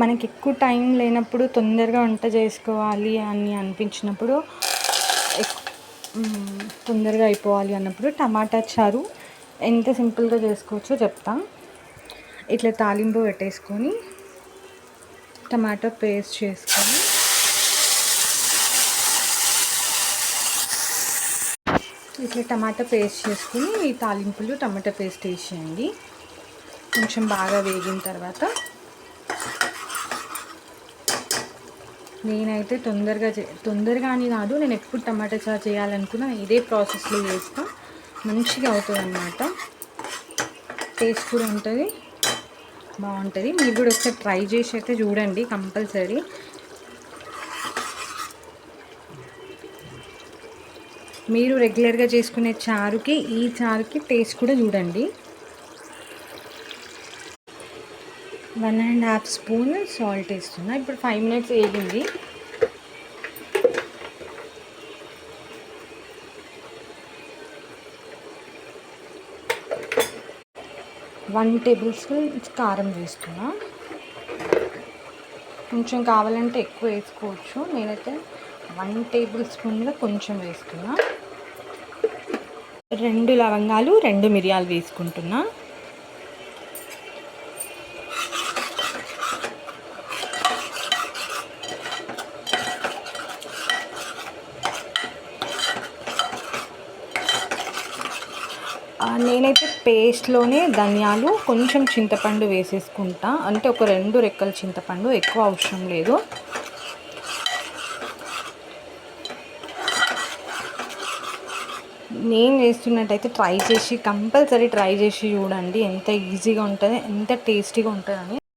మనకి ఎక్కువ టైం లేనప్పుడు తొందరగా వంట చేసుకోవాలి అని అనిపించినప్పుడు తొందరగా అయిపోవాలి అన్నప్పుడు టమాటా చారు ఎంత సింపుల్గా చేసుకోవచ్చో చెప్తా. ఇట్లా తాలింపు పెట్టేసుకొని టమాటో పేస్ట్ చేసుకొని ఇట్లా టమాటా పేస్ట్ చేసుకుని ఈ తాలింపులు టమాటా పేస్ట్ వేసేయండి. కొంచెం బాగా వేగిన తర్వాత నేనైతే తొందరగా చే తొందరగా అని కాదు నేను ఎప్పుడు టమాటా చారు చేయాలనుకున్నా ఇదే ప్రాసెస్లో చేస్తా. మంచిగా అవుతుంది అన్నమాట టేస్ట్ కూడా ఉంటుంది బాగుంటుంది. మీరు కూడా ఒకసారి ట్రై చేసి అయితే చూడండి కంపల్సరీ. మీరు రెగ్యులర్గా చేసుకునే చారుకి ఈ చారుకి టేస్ట్ కూడా చూడండి. One and half spoon salt వేస్తున్నా. ఇప్పుడు ఫైవ్ మినిట్స్ వేగింది. వన్ టేబుల్ స్పూన్ కారం వేస్తున్నా. కొంచెం కావాలంటే ఎక్కువ వేసుకోవచ్చు. నేనైతే వన్ టేబుల్ స్పూన్గా కొంచెం వేస్తున్నా. రెండు లవంగాలు రెండు మిరియాలు వేసుకుంటున్నా. నేనైతే పేస్ట్లోనే ధనియాలు కొంచెం చింతపండు వేసేసుకుంటా. అంటే ఒక రెండు రెక్కల చింతపండు ఎక్కువ అవసరం లేదు. నేను చేస్తున్నట్టయితే ట్రై చేసి కంపల్సరీ ట్రై చేసి చూడండి. ఎంత ఈజీగా ఉంటుంది ఎంత టేస్టీగా ఉంటుందని.